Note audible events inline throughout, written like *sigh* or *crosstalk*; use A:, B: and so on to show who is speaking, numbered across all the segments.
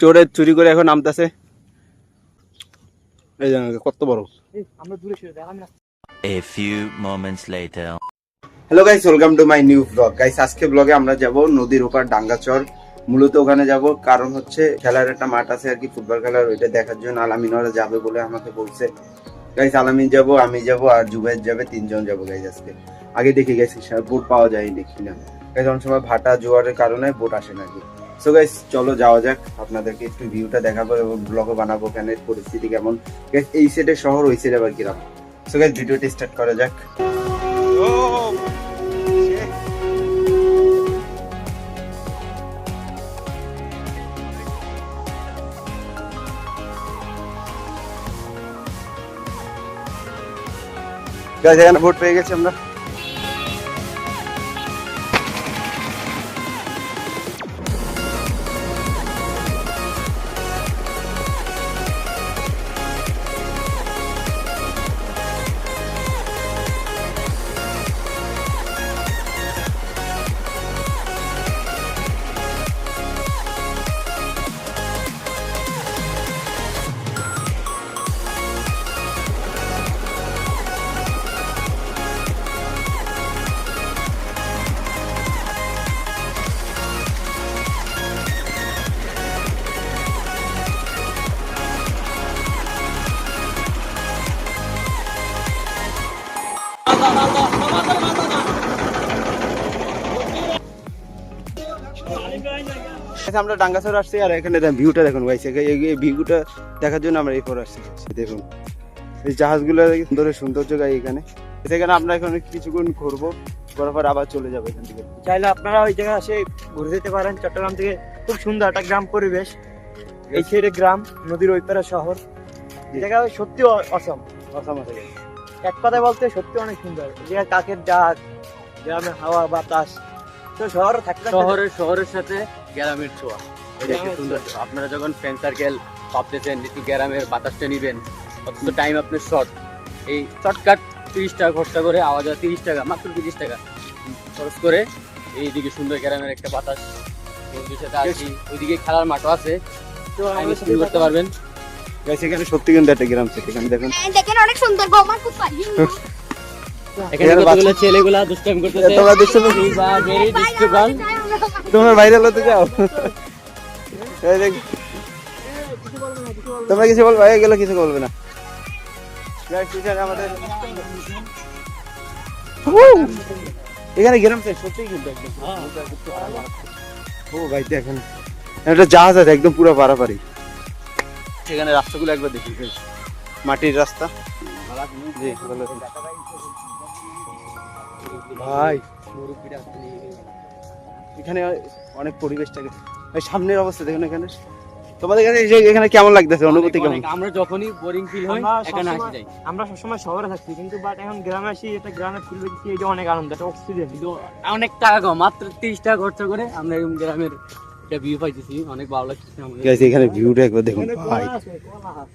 A: চোরে চুরি করে এখন নামতেছে। এই জানো কত বড়।
B: আমরা দূরে সরে যাই আমি না
C: A few moments later.
A: Hello guys welcome to my new blog guys আজকে ব্লগে আমরা যাব নদীর ওপার ডাঙ্গাচর। মূলত ওখানে যাব কারণ হচ্ছে খেলার একটা মাঠ আছে আর কি ফুটবল খেলার ওইটা দেখার জন্য আলামিন ওরা যাবে বলে আমাকে বলছে। গাইস আলামিন যাব আমি যাব আর জুবেদ যাবে তিনজন যাব গাইস আজকে। আগে দেখি গাইস বোট পাওয়া যায় দেখি না গাইস অনেক সময় ভাটা জোয়ারের কারণে বোট আসে না কি সো গাইস চলো যাওয়া যাক। আপনাদেরকে একটু ভিউটা দেখাবো এবং ব্লগও বানাবো ওখানের পরিস্থিতি কেমন। এই সাইডে শহর, ওই সাইডে আবার গ্রাম সো গাইস ভিডিওটি স্টার্ট করা যাক। গাইস এখানে ভোট পেয়ে গেছি আমরা। আচ্ছা, আমরা ডাঙ্গাসর আসছি আর এখানে ভিউটা দেখুন এই ভিউটা দেখার জন্য আমরা এই পর আসছি। দেখুন এই জাহাজগুলো সুন্দর সৌন্দর্য গাই এখানে। সেখানে আমরা এখানে কিছুক্ষণ ঘুরবো ঘোরার পর আবার চলে যাব এখান থেকে।
B: চাইলে আপনারা ওই জায়গায় এসে ঘুরে যেতে পারেন চট্টগ্রাম থেকে খুব সুন্দর একটা গ্রাম পরিবেশ। এই সাইডে গ্রাম নদীর ওই পারে শহর। এই জায়গা সত্যি অসম
A: অসম আছে।
B: এক কথায় বলতে সত্যি অনেক সুন্দর। জায়গায় কাকের ডাক গ্রামের হাওয়া বাতাস। তো শহর থাকতে-
D: শহরের শহরের সাথে গ্রামের ছোঁয়া। এটা একটা সুন্দর। আপনারা যখন ফ্রেন্ড সার্কেল ভাবতেছেন একটু গ্রামের বাতাসটা নিবেন অথচ টাইম আপনার শর্ট এই শর্টকাট তিরিশ টাকা খরচা করে আওয়াজ হয় তিরিশ টাকা মাত্র তিরিশ টাকা। খরচ করে এইদিকে সুন্দর গ্রামের একটা বাতাস। সাথে আসি ওইদিকে খেলার মাঠও আছে।
B: তো
D: টাইম
B: আমাদের
D: স্পেন্ড করতে পারবেন?
A: এখানে সত্যি কিন্তু একটা গ্রাম থেকে এখানে দেখুন।
E: দেখেন অনেক সুন্দর বৌমা খুব পারি *laughs*
D: এখানে কতগুলো ছেলেগুলা দুষ্টাইম করতেছে।
A: তোমরা দুষ্টামি-
D: বা ভেরি ডিস্ট্রিবাল
A: তোমরা ভাইরাল হতে দেখ, তোমরা কিছু বলবে? এগুলো কিছু বলবে না। এখানে আমাদের এখানে গ্রাম থেকে সত্যি কিন্তু ও ভাই দেখেন। একটা জাহাজ আছে একদম পুরো পারাপারি। সেখানে রাস্তাগুলো একবার দেখি মাটির রাস্তা। জি ভালো ভাই এখানে অনেক পরিবেশটাকে ভাই সামনের অবস্থা দেখুন এখানে। তোমাদের কাছে যে এখানে কেমন লাগতেছে? অনুভূতি কেমন?
D: আমরা যখনই বোরিং ফিল হয়
B: আমরা
D: এখানে আসি
B: সবসময়-
D: যাই।
B: আমরা সবসময় শহরে থাকছি কিন্তু বাট এখন গ্রামে আসি এটা গ্রামে ফিল পেয়েছি এটা অনেক আনন্দ এটা অক্সিজেন
D: অনেক টাকা কম মাত্র তিরিশ টাকা খরচা করে আমরা এরকম গ্রামের একটা ভিউ পাইতেছি অনেক ভালো লাগতেছে আমাদের।
A: Guys, এখানে ভিউটা একবার দেখুন ভাই।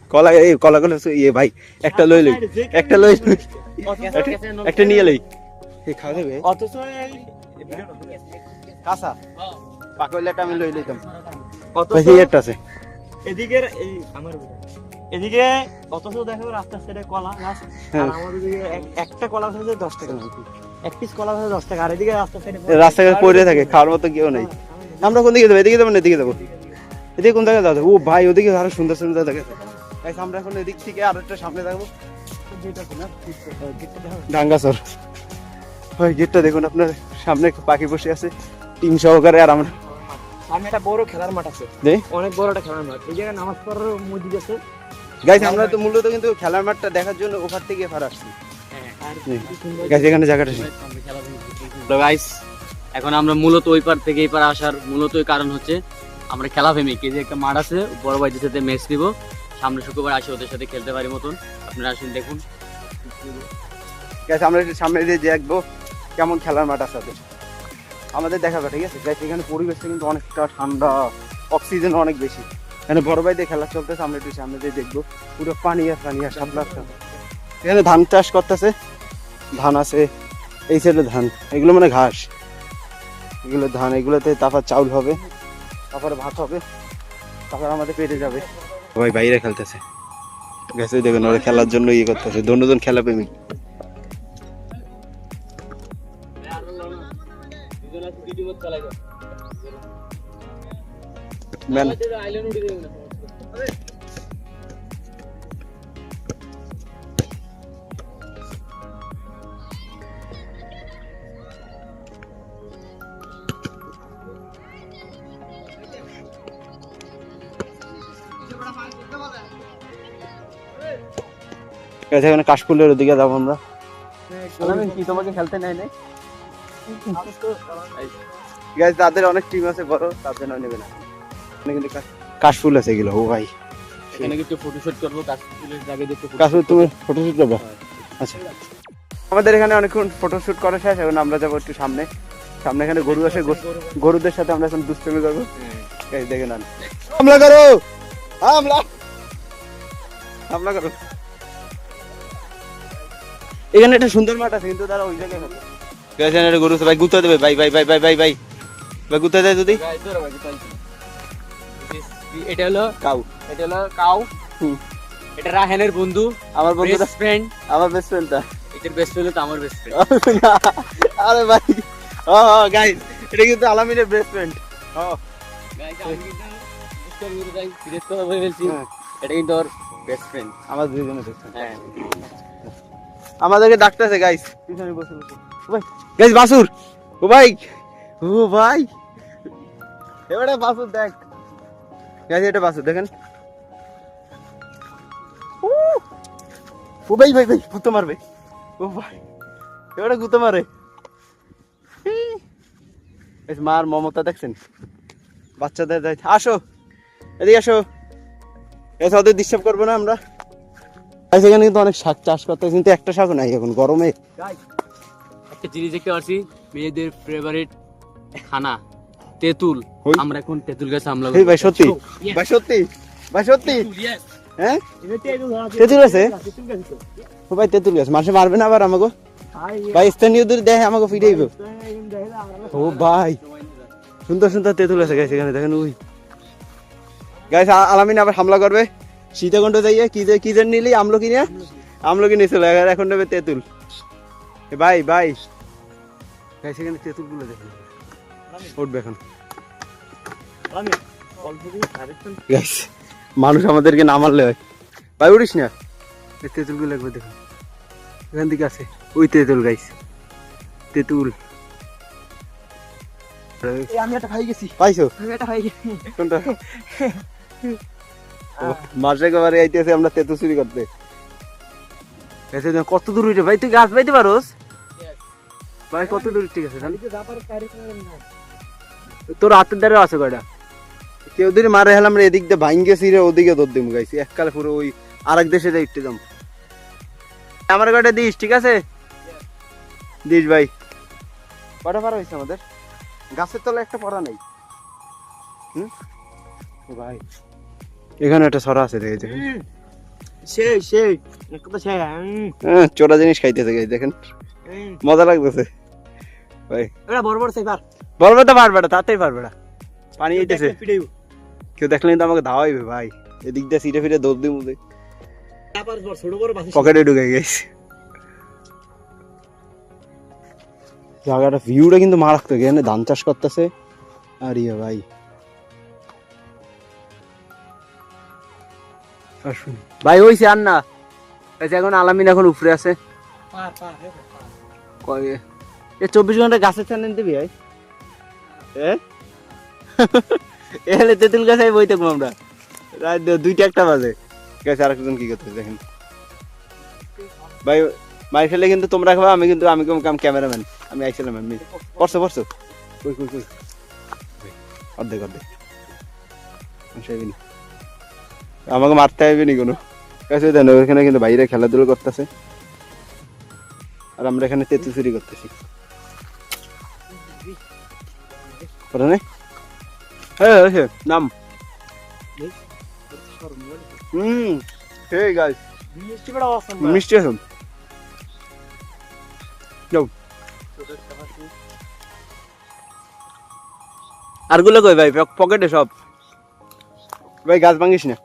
A: কলা এই কলা কলা ইয়ে ভাই একটা লই লই একটা লই লই। একটা- নিয়ে লই। এই খাওয়া দেবে?
B: অথচ
A: কাঁচা? পাকলেটা আমি লই লইতাম। ভাই একটা আছে।
B: এদিকের এই আমার এদিকে অথচ দেখো রাস্তার সাইডে কলা গাছ
A: হ্যাঁ।
B: আর আমাদের দিকে একটা কলা গাছ আছে দশ টাকা। এক পিস কলা গাছ দশ টাকা। আর এদিকে রাস্তার সাইডে
A: রাস্তাঘাট পড়ে থাকে খাওয়ার মতো কেউ নেই। আমরা কোন দিকে যাব? এদিকে যাব না এদিকে যাব? এদিকে কোন জায়গায় যাব ও ভাই ওদিকে আরও সুন্দর সুন্দর দেখে গাইস আমরা এখন এদিক থেকে আরও একটা সামনে যাব। ডাঙ্গাসর। ওই গেটটা দেখুন আপনার। সামনে একটা পাখি বসে আছে। টিম সহকারে আর আমরা
B: সামনে একটা বড় খেলার মাঠ আছে? অনেক বড় একটা খেলার মাঠ। এই জায়গায় নামাজ পড়ার মসজিদ আছে।
A: গাইস আমরা তো মূলত কিন্তু খেলার মাঠটা দেখার জন্য ওখান থেকে এফার আসছি।
B: কি
A: গাইস এখানে জায়গাটা
D: তো গাইস এখন আমরা মূলত ওই পার থেকে এই পার আসার মূলত কারণ হচ্ছে আমরা খেলা ফেমিক এই যে একটা মাঠ আছে বড় ভাইদের সাথে ম্যাচ দিব সামনে শুক্রবার আসে ওদের সাথে খেলতে পারি মতন। আপনারা আসেন দেখুন।
A: গাইস আমরা সামনে দিয়ে দেখব কেমন খেলার মাঠ আছে। আমাদের দেখাবে, ঠিক আছে? গাইস এখানে পরিবেশটা কিন্তু অনেকটা ঠান্ডা অক্সিজেন অনেক বেশি। এখানে বড় ভাইদের খেলা চলতেছে, আমরা একটু সামনে দিয়ে দেখব। পুরো পানি আর পানি, আর সামলা এখানে ধান চাষ করতেছে। ধান আছে, এই সাইডে ধান। এগুলো মানে ঘাস। এগুলো ধান, এগুলোতে তারপর চাউল হবে, তারপরে ভাত হবে,
B: তারপর আমাদের পেটে যাবে।
A: ভাই বাইরে খেলতেছে। গেছে দেখুন, ওরা খেলার জন্য ইয়ে করতেছে। দন্ডজন খেলা প্রেমিক ম্যান গেছে এখানে কাশফুলের ওদিকে যাব আমরা।
D: কি তোমাকে খেলতে নেয় নাই?
A: গাইজ তাদের অনেক টিম আছে বড় তাদের নয় নেবে না। এখানে কিন্তু কাশফুল আছে এগুলো ও ভাই।
D: এখানে কিছু ফটোশুট করব কাশ্মীরের জায়গায় দেখতে
A: কাশফুল তুমি ফটোশুট করবে? আচ্ছা। আমাদের এখানে অনেকক্ষণ ফটোশুট করা শেষ এখন আমরা যাব একটু সামনে। সামনে এখানে গরু আছে গরুদের সাথে আমরা এখন দুষ্টমি করব। এই দেখে নেন। হামলা করো! হামলা! হামলা করো। এখানে একটা সুন্দর মাঠ আছে কিন্তু তারা ওই জায়গায় গরু ভাই গুতা দেবে। ভাই ভাই ভাই ভাই ভাই ভাই ভাই গুতা দেয় যদি?
D: এটা হলো
A: কাউ।
D: এটা হলো কাউ। এটা রাহেনের বন্ধু।
A: আমার বন্ধুটা
D: বেস্ট ফ্রেন্ড
A: আমার বেস্ট ফ্রেন্ডটা
D: এটার বেস্ট ফ্রেন্ড তো আমার বেস্ট ফ্রেন্ড *laughs*
A: আরে ভাই। ও গাইস এটা কিন্তু আলামিনের বেস্ট ফ্রেন্ড ও।
D: সিরিয়াস কথা বলে ফেলছি।
A: হ্যাঁ।
D: এটা কিন্তু ওর বেস্ট ফ্রেন্ড
A: আমার দুইজনের বেস্ট ফ্রেন্ড
D: হ্যাঁ।
A: আমাদেরকে ডাকতেছে গাইস পিছনে বসে বসে। ভাই গাইস বাসুর। ও ভাই। ও ভাই। এবারে বাসুর দেখ। গাইস এটা বাসুর দেখেন। ও ভাই ভাই ভাই গুতো মারবে। ও ভাই এবারে গুতো মারে। মার মমতা দেখছেন? বাচ্চাদের যাই আসো এদিকে আসো। ওদের ডিস্টার্ব করব না আমরা। গাইস, এখানে কিন্তু অনেক শাক চাষ করতে কিন্তু একটা শাকও নাই এখন গরমে।
D: একটা জিনিস দেখতে পাচ্ছি মেয়েদের ফেভারিট খানা। তেঁতুল। আমরা এখন তেঁতুল গাছ আমলা
A: ভাই সত্যি? ভাই সত্যি? ভাই সত্যি? হ্যাঁ? তেঁতুল আছে ও ভাই তেঁতুল গাছ। মাসে মারবে না আবার আমাকে ভাই স্থানীয় স্থানীয়দের দেখে আমাকে ফিরেইব ও ভাই। সুন্দর সুন্দর তেঁতুল আছে গাইছে এখানে দেখেন ওই গাইছে আলামিন আবার হামলা করবে। সীতাকুণ্ড যাইয়ে কি যে কি যেন নিলি আমলকি নিয়ে? আমলকি নিয়ে চলে গেল, এখন নেবে তেঁতুল। এ ভাই ভাই। গাইছে এখানে তেঁতুলগুলো দেখুন। উঠবে এখন। মানুষ আমাদেরকে না মারলে হয়। ভাই উঠিস না। তেঁতুলগুলো একবার দেখুন। এখান থেকে আছে। ওই তেঁতুল গাইস তেঁতুল।
B: আমি একটা ভাই গেছি।
A: পাইছো?
B: আমি একটা ভাই গেছি।
A: কোনটা? মাসে একেবারে আইতেছে আমরা তেঁতুল চুরি করতে। এসে কত দূর উঠে ভাই তুই গাছ পাইতে পারোস? ভাই কত দূর? ঠিক আছে জানি তোর হাতের দ্বারা আছে কয়টা? কেউ দিন মারে হেলাম রে এদিক দিয়ে ভাঙ্গে সিরে ওদিকে দৌড় দিম গাইছি এককালে পুরো ওই আরেক দেশে যাই উঠতে যাম। আমার কয়টা দিস ঠিক আছে? দিস ভাই। কটা পারা হয়েছে আমাদের? গাছের তলায় একটা পড়া নেই। হুম? ভাই। এখানে একটা সরা আছে দেখে দেখেন
B: সেই সেই। একটা তো সেই
A: হ্যাঁ, চোরা জিনিস খাইতেছে গাই দেখেন। মজা লাগতেছে। ভাই।
B: এটা বড় বড় সেফার
A: বলবে তো পারবে না তাতেই পারবে না। পানি
B: পিটাইব
A: কেউ দেখলে তো আমাকে ধাওয়াইবে ভাই। এদিক দিয়ে সিটে ফিরে দৌড় দিই মুদে পকেটে ঢুকে গেছে। জায়গাটা ভিউটা কিন্তু মারাত্মক এখানে ধান চাষ করতেছে। আর ইয়ে ভাই। ভাই ওইছে আর না এখন আলামিন এখন উপরে আছে। এ? চব্বিশ ঘণ্টা গাছের ছানে দিবি ভাই? এ এখানে তেঁতুল গাছে বই থাকব আমরা। রাত দুইটা একটা বাজে। গাছে আর একজন কি করতে দেখেন। ভাই মার খেলে কিন্তু তোমরা খাবা, আমি কিন্তু আমি কাম ক্যামেরাম্যান, আমি আইছিলাম এমনি পড়ছো পড়ছো? কই কই কই? অর্ধেক অর্ধেক। আসবি আমাকে মারতে হবে নি কোনো। কাছে দেন ওখানে কিন্তু বাইরে খেলাধুলো করতেছে। আর আমরা এখানে তেঁতুল চুরি করতেছি। কথা নেই হ্যাঁ হ্যাঁ নাম হুম হেই গাইস
B: মিষ্টি বড় অসম
A: মিষ্টি আছেন যাও আরগুলো কই ভাই পকেটে সব ভাই গাছ ভাঙিস না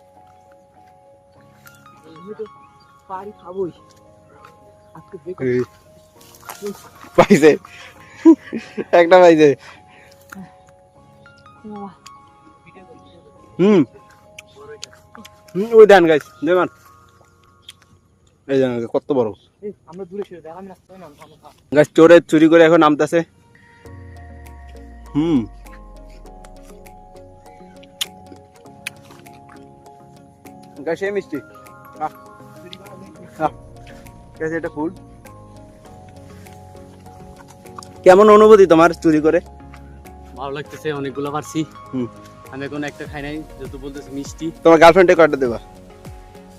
B: পারি খাবোই আজকে দেখো
A: পাইছে একটা পাইছে হুম। হুম ওই ধান গাছ দেমান এই গাছ কত বড়। গাছ চোরে চুরি করে এখন নামতাছে। হুম। গাছ মিষ্টি। এটা ফুল। কেমন অনুভূতি তোমার চুরি করে?
D: ভালো লাগতেছে অনেকগুলো পারছি। আমি এখন একটা খাই নাই যেহেতু বলতেছে মিষ্টি।
A: তোমার গার্লফ্রেন্ডে কয়টা দেবা?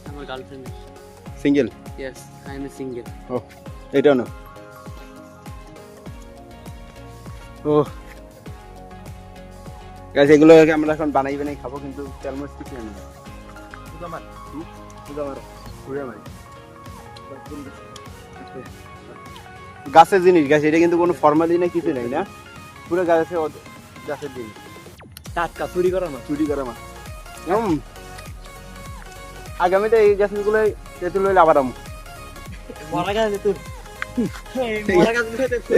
D: আমার girlfriend
A: single
D: yes I am a single
A: এটাও না ও। গাছ এগুলো আমরা এখন বানাই বানাই খাব কিন্তু তেল মাছ কিছু নেই গাছের জিনিস গাছ এটা কিন্তু কোনো ফর্মালি না কিছু নেই না? পুরো অদ- গাছের
B: টাটকা চুরি করা না?
A: চুরি করা মাছ আগামীতে এই গাছগুলো তেঁতুল হইলে আবার আমু।
B: মরা গাছ তোর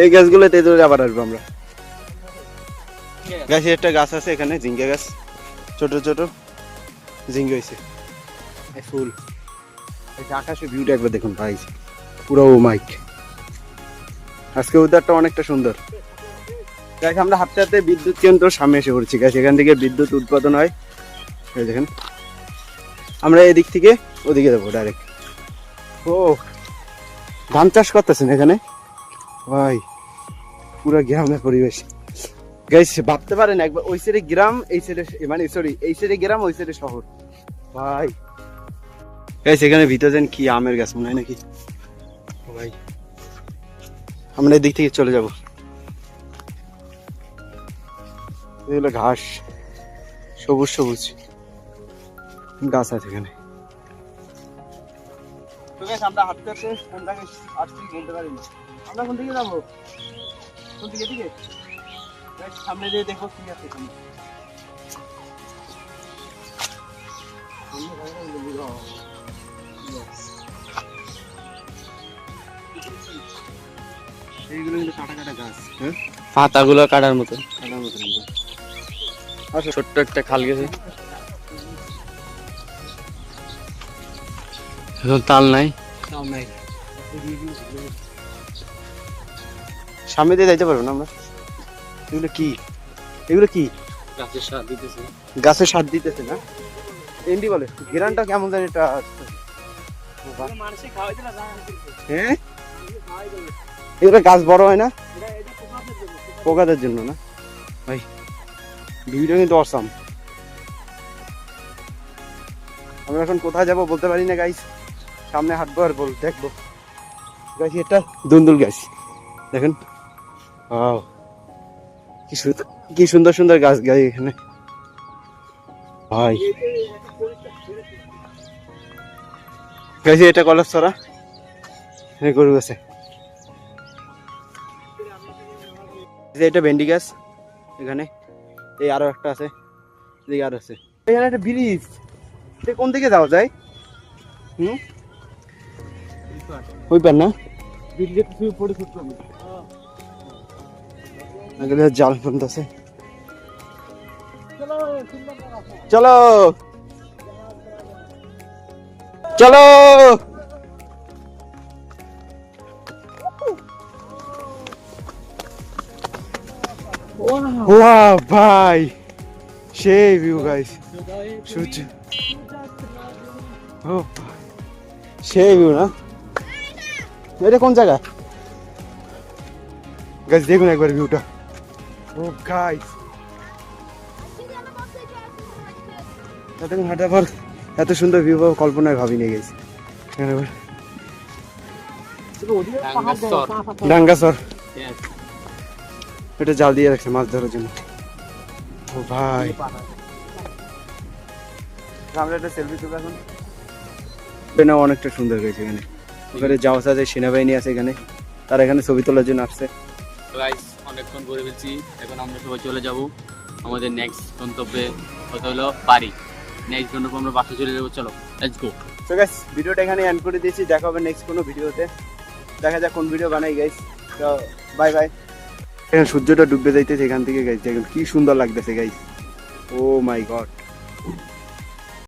B: এই গাছগুলো
A: তেঁতুল আবার আসব আমরা। গাছে একটা গাছ আছে এখানে ঝিঙ্গা গাছ। ছোট ছোট। ঝিঙ্গা হয়েছে ফুল। আকাশের ভিউটা একবার দেখুন ভাই। পুরো মাইক আজকে উদারটা অনেকটা সুন্দর। গাছ আমরা হাঁটতে হাঁটতে বিদ্যুৎ কেন্দ্র সামনে এসে পড়ছি গাছ এখান থেকে বিদ্যুৎ উৎপাদন হয়। দেখেন। আমরা এদিক থেকে ওদিকে যাব ডাইরেক্ট ও, ধান চাষ করতেছেন এখানে? ভাই, পুরো গ্রামের পরিবেশ। গাইস ভাবতে পারেন একবার, ওই সাইডে গ্রাম, এই সাইডে মানে সরি এই সাইডে গ্রাম, ওই সাইডে শহর। ভাই। গাইস এখানে ভিতরে যেন কি আমের গাছ মনে হয় নাকি? ভাই, আমরা এদিক থেকে চলে যাব। এগুলো ঘাস সবুজ সবুজ। গাছ আছে এখানে। আমরা হাঁটতে হাঁটতে কোন আসছি বলতে পারি আমরা কোন দিকে যাব? কোন দিকে দিকে সামনে দিয়ে দেখো কি আছে এখানে। এইগুলো কিন্তু কাটা কাটা গাছ হ্যাঁ?
D: পাতাগুলো কাটার মতো
A: কাটার মতো
D: ছোট্ট একটা খাল গেছে। এখন তাল নাই।
A: সামনে দিয়ে যাইতে পারব না আমরা? এগুলো কি? এগুলো কি?
D: গাছের সার দিতেছে।
A: গাছে সার দিতেছে না? এন্ডি বলে গেরানটা কেমন জানি এটা হ্যাঁ? এগুলো গাছ বড় হয় না? পোকাদের জন্য। না? ভাই ভিডিও কিন্তু অসাম আমরা এখন কোথায় যাব বলতে পারি না গাইস সামনে হাঁটবো আর বল দেখব। গাইস এটা দুন্দুল গাছ। দেখেন. কি সুন্দর কি সুন্দর সুন্দর গাছ গাছ এখানে। ভাই গাইস এটা কলেজ ছড়া হ্যাঁ গরু যে এটা ভেন্ডি গাছ। এখানে। এই আরও একটা আছে। এদিকে আরও আছে। এখানে একটা ব্রিজ। কোন দিকে যাওয়া যায়? হুম? ওই পার না? জাল পর্যন্ত আছে। চলো! চলো! ওয়াও ভাই সেই ভিউ গাইস সূর্য ও ভাই, সেই ভিউ না এটা কোন জায়গা গাইস দেখুন একবার ভিউটা ও গাইস এতক্ষণ হাঁটার পর এত সুন্দর ভিউ পাবো কল্পনায় ভাবিনি গেছি ডাঙ্গাসর এটা জাল দিয়ে রাখছে মাছ ধরার জন্য। ও ভাই। আমরা একটা সেলফি তুলবো এখন? এটা অনেকটা সুন্দর হয়েছে এখানে। ওখানে যাওয়া আছে সেনাবাহিনী আছে এখানে তারা এখানে ছবি তোলার জন্য আসছে।
D: গাইস অনেকক্ষণ ঘুরে ফেলছি এখন আমরা সবাই চলে যাব আমাদের নেক্সট গন্তব্যে। কথা হলো বাড়ি। নেক্সট জন্য আমরা বাসে চলে যাব। চলো লেটস গো
A: তো গাইস ভিডিওটা এখানে এন্ড করে দিয়েছি। দেখা হবে নেক্সট কোনো ভিডিওতে। দেখা যাক কোন ভিডিও বানাই গাইস তো বাই বাই এখন সূর্যটা ডুববে যাইতেছে, এখান থেকে গাইছে এখন কি সুন্দর লাগতেছে গাইছে ও মাই গড